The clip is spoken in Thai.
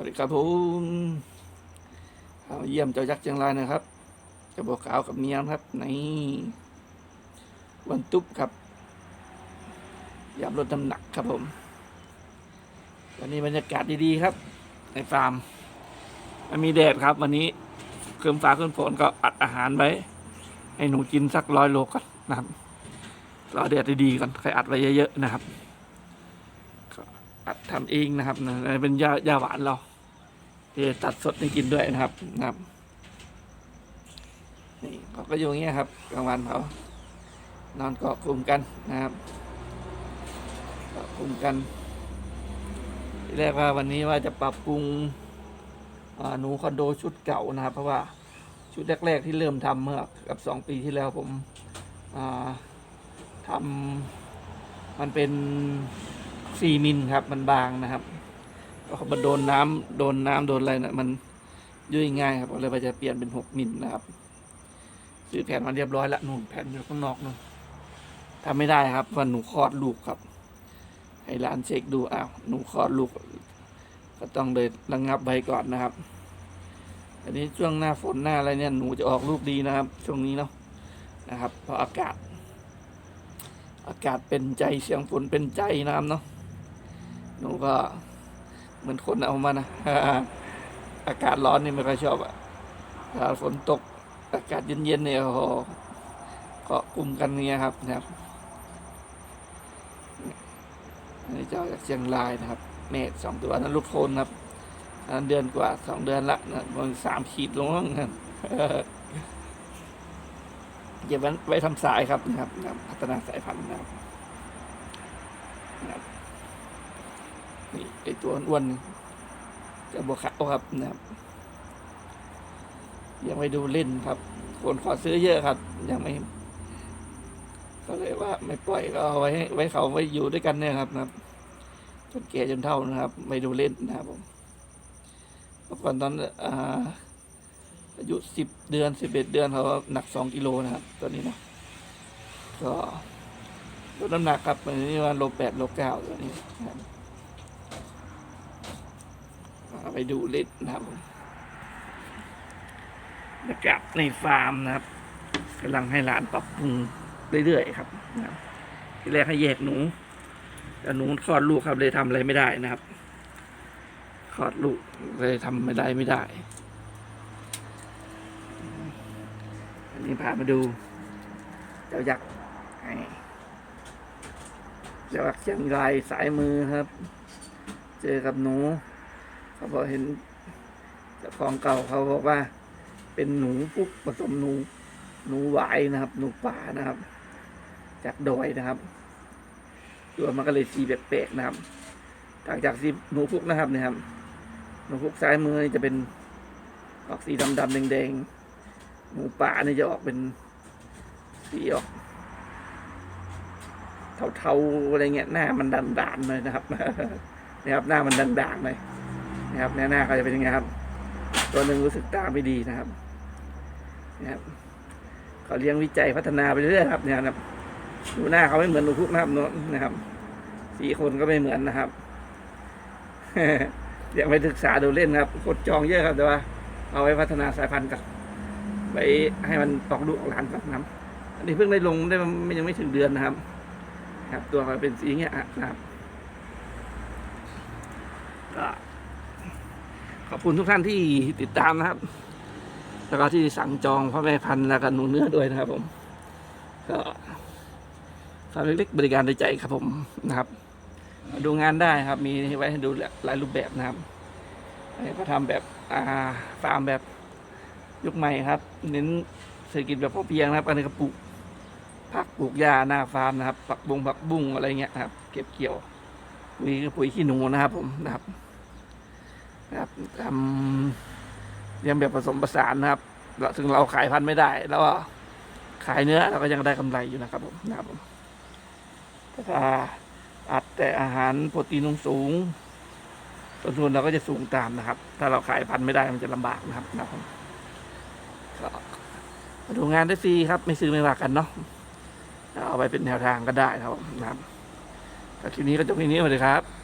สวัสดีครับผมเยี่ยมเจ้ายักษ์เชียงรายนะครับเจ้าบัวขาวกับเมียนะครับในวันตุ๊บครับยามลดน้ำหนักครับผมวันนี้บรรยากาศดีๆครับ ในฟาร์มมันมีแดดครับ วันนี้เคลื่อนฟ้าเคลื่อนฝนก็อัดอาหารไว้ให้หนูกินสักร้อยโลก่อนนะครับรอแดดดีๆก่อนใครอัดไว้เยอะๆนะครับอัดทำเองนะครับนะเป็นยายาหวานเรา ที่ตัดสดให้กินด้วยนะครับนะครับนี่เขาก็อยู่อย่างเงี้ยครับกลางวันเขานอนเกาะกลุ่มกันนะครับเกาะกลุ่มกันที่แรกว่าวันนี้ว่าจะปรับปรุงหนูคอนโดชุดเก่านะครับ เพราะว่าชุดแรก ๆ ที่เริ่มทำเมื่อกับสองปีที่แล้วผมทำมันเป็นสี่มิลครับ มันบางนะครับ มันโดนน้ำโดนน้ำโดนอะไรนะมันยุ่ยง่ายครับเลยว่าจะเปลี่ยนเป็นหกมิลนะครับ ซื้อแผ่นมาเรียบร้อยแล้วนู่นแผ่นอยู่ข้างนอกนู่นทำไม่ได้ครับวันหนูคลอดลูกครับ ให้ร้านเช็คดูอ้าวหนูคลอดลูก ก็ต้องเลยระงงับไว้ก่อนนะครับ อันนี้ช่วงหน้าฝนหน้าอะไรเนี่ยหนูจะออกลูกดีนะครับ ช่วงนี้เนาะนะครับเพราะอากาศ อากาศเป็นใจเสียงฝนเป็นใจนะครับเนาะหนูก็ เหมือนคนเอามานะอากาศร้อนนี่ไม่ค่อยชอบอะถ้าฝนตกอากาศเย็นๆเนี่ยโอ้โหเกาะกลุ่มกันเงี้ยครับนะครับนนี้เจ้าจากเชียงรายนะครับ เมฆสองตัวนั้นลูกโทนครับอันนั้นเดือนกว่าสองเดือนละนะมันสามขีดล้วนะเก็บไว้ไว้ทำสายครับนะครับนะครับพัฒนาสายพันธุ์นะครับ นี่ไอตัวอ้วนจะบวกขาวครับนะครับยังไม่ดูเล่นครับคนขอซื้อเยอะครับ ยังไม่ ก็เลยว่าไม่ปล่อยก็เอาไว้ให้ไว้เขาไว้อยู่ด้วยกันเนี่ยครับนะครับจนแก่จนเท่านะครับ ไม่ดูเล่นนะครับผมเมื่อก่อนตอนอ่าอายุสิบเดือนสิบเอ็ดเดือนเขาหนักสองกิโลนะครับตัวนี้เนาะก็ลดน้ำหนักครับอันนี้ว่าโลแปดโลเก้าตัวนี้ครับ ไปดูเล่นนะครับบรรยากาศในฟาร์มนะครับกำลังให้หลานปรับปรุงเรื่อยๆครับนะครับที่แรกให้แยกหนูแต่หนูคลอดลูกครับเลยทำอะไรไม่ได้นะครับคลอดลูกเลยทำไม่ได้ไม่ได้อันนี้พามาดูเจ้ายักษ์เจ้ายักษ์เชียงรายสายมือครับ เจอกับหนู เขาบอกเห็นเจ้าของเก่าเขาบอกว่า เป็นหนูฟุกผสมหนูหนูหวายนะครับ หนูป่านะครับ จากดอยนะครับตัวมันก็เลยสีแปลกๆนะครับต่างจากสีหนูฟุกนะครับเนี่ยครับ หนูฟุกซ้ายมือจะเป็นออกสีดำๆแดงๆหมูป่านี่จะออกเป็นสีออกเทาๆอะไรเงี้ยหน้ามันด่านๆเลยนะครับนะครับ หน้ามันด่างๆเลย นะครับหน้าหน้าก็จะเป็นยังไงครับ ตัวหนึ่งรู้สึกตาไม่ดีนะครับนะครับเขาเลี้ยงวิจัยพัฒนาไปเรื่อยครับเนี่ยครับดูหน้าเขาไม่เหมือนหนูพุกนะครับนนะครับสีคนก็ไม่เหมือนนะครับเดี๋ยวไปศึกษาดูเล่นครับกดจองเยอะครับแต่ว่า เอาไว้พัฒนาสายพันธุ์กับไปให้มันตอกลูออกหลานก่อนนะอันนี้เพิ่งได้ลงได้ไม่ยังไม่ถึงเดือนนะครับ ครับ ตัวมันเป็นสีเงี้ยนะครับก็ ขอบคุณทุกท่านที่ติดตามนะครับ แล้วก็ที่สั่งจองพ่อแม่พันธุ์แล้วก็หนูเนื้อด้วยนะครับ ผม ก็ฟาร์มเล็กๆบริการโดยใจครับผมนะครับ ดูงานได้ครับ มีไว้ให้ดูหลายรูปแบบนะครับอันนี้ก็ทำแบบอ่าฟาร์มแบบยุคใหม่ครับ เน้นเศรษฐกิจแบบพอเพียงนะครับอันนี้ก็ปลูกผักปลูกหญ้าหน้าฟาร์มนะครับผักบงผักบุ้งอะไรเงี้ยครับ เก็บเกี่ยวปุ๋ยก็ปุ๋ยขี้หนูนะครับ ผมนะครับ ครับทำเรียงแบบผสมผสานนะครับถึงเราขายพันธุ์ไม่ได้ แล้วก็ขายเนื้อเราก็ยังได้กำไรอยู่นะครับผมนะครับผมแต่ถ้าอัดแต่อาหารโปรตีนสูงต้นทุนเราก็จะสูงตามนะครับ ถ้าเราขายพันธุ์ไม่ได้มันจะลำบากนะครับนะครับผมก็มาดูงานได้ฟรีครับ ไม่ซื้อไม่ว่ากันเนาะเอาไปเป็นแนวทางก็ได้ครับนะครับคลิปนี้ก็จบที่นี้สวัสดีครับ